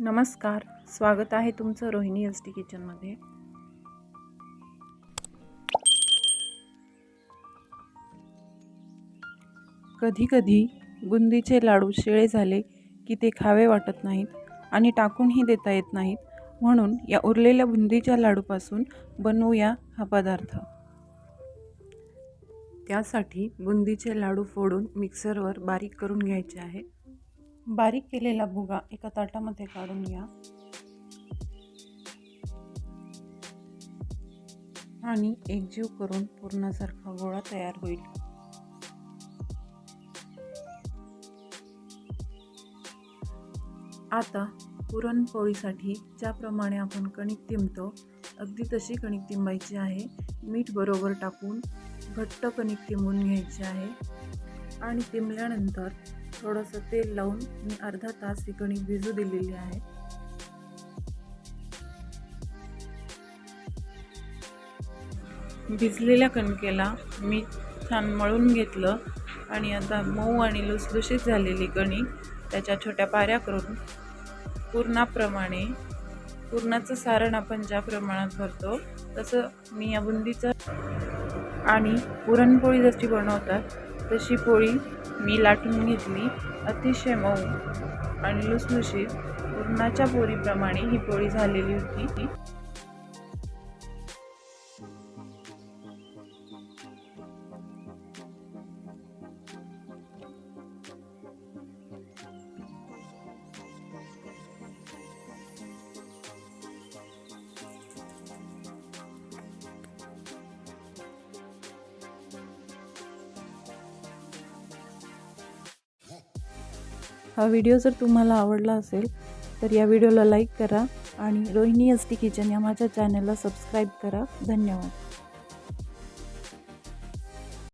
नमस्कार स्वागत आहे तुमचं रोहिणी एस टी किचनमध्ये कधीकधी बुंदीचे लाडू शिळे झाले की ते खावे वाटत नाहीत आणि टाकूनही देता येत नाहीत. म्हणून या उरलेल्या बुंदीच्या लाडूपासून बनवूया हा पदार्थ. त्यासाठी बुंदीचे लाडू फोडून मिक्सरवर बारीक करून घ्यायचे आहे. बारीक केलेला भुगा एका ताटामध्ये काढून घ्या. आणि एकजीव करून पूर्णासारखा गोळा तयार होईल. आता पुरणपोळीसाठी ज्याप्रमाणे आपण कणिक तिंबतो अगदी तशी कणिक तिंबायची आहे. मीठ बरोबर टाकून घट्ट कणिक तिंबून घ्यायची आहे. आणि तिंबल्यानंतर थोडंसं तेल लावून मी अर्धा तास ही कणिक भिजू दिलेली आहे. भिजलेल्या कणकेला मी छान मळून घेतलं आणि आता मऊ आणि लुसलुशीत झालेली कणिक त्याच्या छोट्या पाऱ्या करून पूर्णाप्रमाणे पूर्णाचं सारण आपण ज्या प्रमाणात भरतो तसं मी या बुंदीचं आणि पुरणपोळी जशी बनवतात तशी पोळी मी लाटून घेतली. अतिशय मऊ आणि लुसलुशीत पुरणाच्या पोळीप्रमाणे ही पोळी झालेली होती. हा व्हिडिओ जर तुम्हाला आवडला असेल तर या व्हिडिओला लाईक करा आणि रोहिणी एस टी किचन या माझ्या चॅनलला सबस्क्राईब करा. धन्यवाद.